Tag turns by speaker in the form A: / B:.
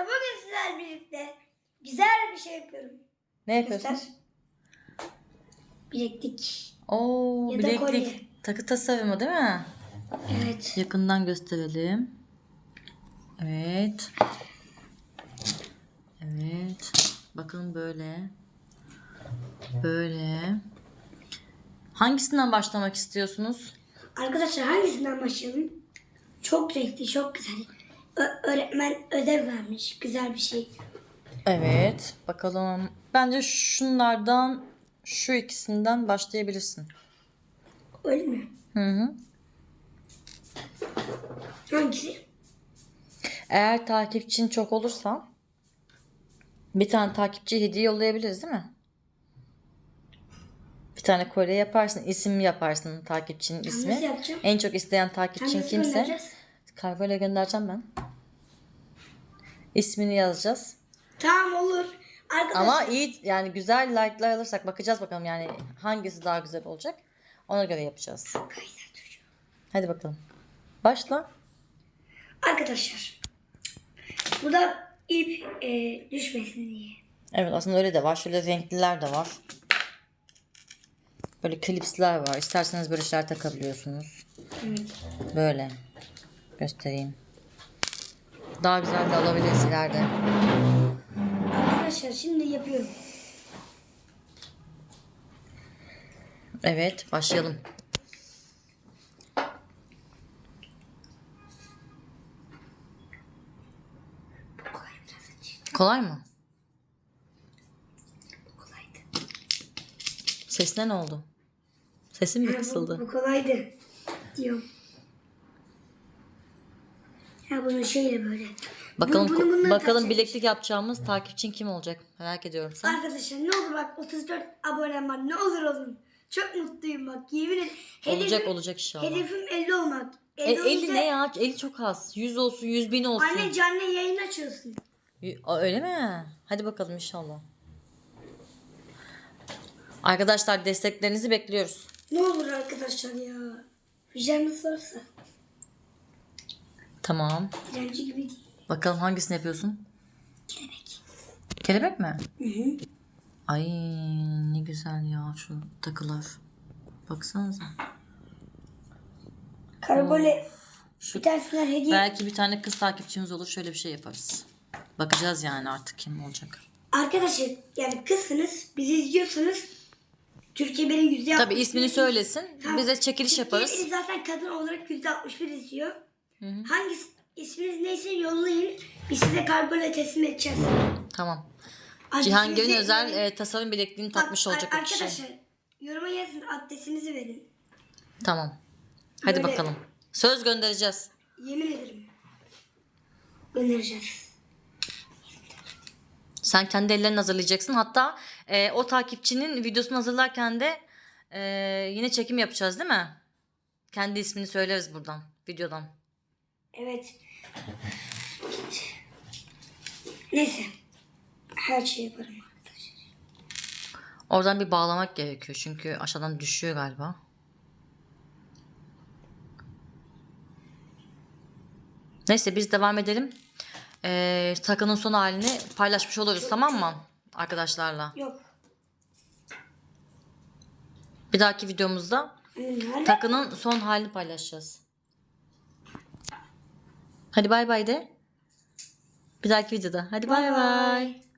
A: bugün sizlerle birlikte güzel bir şey yapıyorum.
B: Ne yapıyorsun?
A: Göster. Bileklik.
B: Oo,
A: Ya da kolye.
B: bileklik. Takı tasarımı değil mi?
A: Evet.
B: Yakından gösterelim. Evet. Evet. Bakın böyle. Böyle. Hangisinden başlamak istiyorsunuz?
A: Arkadaşlar hangisinden başlayalım? Çok renkli, çok güzel. Öğretmen ödev vermiş. Güzel bir şey.
B: Evet. Bakalım. Bence şunlardan şu ikisinden başlayabilirsin.
A: Öyle mi?
B: Hı hı.
A: Hangisi?
B: Eğer takipçin çok olursa bir tane takipçi hediye yollayabiliriz değil mi? Bir tane kolye yaparsın, isim yaparsın takipçinin ismi.
A: Nasıl yapacağım?
B: En çok isteyen takipçin kimse
A: göndereceğiz?
B: Kargoyla göndereceğim ben. İsmini yazacağız.
A: Tamam olur. Arkadaşlar
B: Ama iyi yani güzel like'lar alırsak bakacağız bakalım yani hangisi daha güzel olacak. Ona göre yapacağız. Hadi bakalım. Başla.
A: Arkadaşlar. Bu da ip e, düşmesin diye.
B: Evet aslında öyle de var. Şöyle renkliler de var. Böyle klipsler var. İsterseniz böyle şeyler takabiliyorsunuz.
A: Evet.
B: Böyle. Göstereyim. Daha güzel de alabiliriz ileride.
A: Arkadaşlar şimdi yapıyorum.
B: Evet başlayalım.
A: Kolay
B: mı?
A: Kolaydı.
B: Sesine ne oldu? Sesin mi
A: bu,
B: kısıldı?
A: bu kolaydı. Diyorum. Ya bunun şeyle böyle.
B: Bakalım
A: Bu- bunu bundan
B: bakalım bileklik yapacağımız takipçin kim olacak? Merak ediyorum sen.
A: Arkadaşlar ne olur bak 34 abonem var. Ne olur olun. Çok mutluyum bak. Yemin ederim.
B: Olacak olacak inşallah.
A: Hedefim 50 olmak.
B: E,
A: 50,
B: 50
A: olunca-
B: ne ya? 50 çok az. 100 olsun, 100 bin olsun.
A: Anne canlı yayın açıyorsun.
B: Öyle mi? Hadi bakalım inşallah. Arkadaşlar desteklerinizi bekliyoruz.
A: Ne olur arkadaşlar ya. Vicdanınız varsa.
B: Tamam.
A: Direnci gibi değil.
B: Bakalım hangisini yapıyorsun?
A: Kelebek.
B: Kelebek mi?
A: Hı hı.
B: Ay ne güzel ya şu takılar. Baksanıza.
A: Karabole
B: Şu
A: bir tanesine hediye.
B: belki bir tane kız takipçimiz olur şöyle bir şey yaparız. Bakacağız yani artık kim olacak.
A: Arkadaşlar yani kızsınız. Bizi izliyorsunuz. Türkiye beni yüzde
B: Tabi ismini söylesin.
A: Tamam.
B: Biz de çekiliş
A: Türkiye
B: yaparız.
A: beni zaten kadın olarak yüzde 61 izliyor. Hangi isminiz neyse yollayın. Biz size kargoyla teslim edeceğiz.
B: Tamam.
A: Adresinizi
B: Cihangir'in özel e, tasarım bilekliğini takmış
A: Bak,
B: olacak o kişi.
A: Arkadaşlar yoruma yazın adresinizi verin.
B: Tamam. Hadi
A: Böyle-
B: bakalım. Söz göndereceğiz.
A: Yemin ederim. Göndereceğiz.
B: Sen kendi ellerini hazırlayacaksın. Hatta e, o takipçinin videosunu hazırlarken de e, yine çekim yapacağız değil mi? Kendi ismini söyleriz buradan, videodan.
A: Evet. Neyse. Her şeyi yaparım arkadaşlar.
B: Oradan bir bağlamak gerekiyor çünkü aşağıdan düşüyor galiba. Neyse biz devam edelim. E, takının son halini paylaşmış oluruz tamam mı? Arkadaşlarla.
A: Yok.
B: Bir dahaki videomuzda takının son halini paylaşacağız. Hadi bay bay de. Bir dahaki videoda. Hadi bay bay.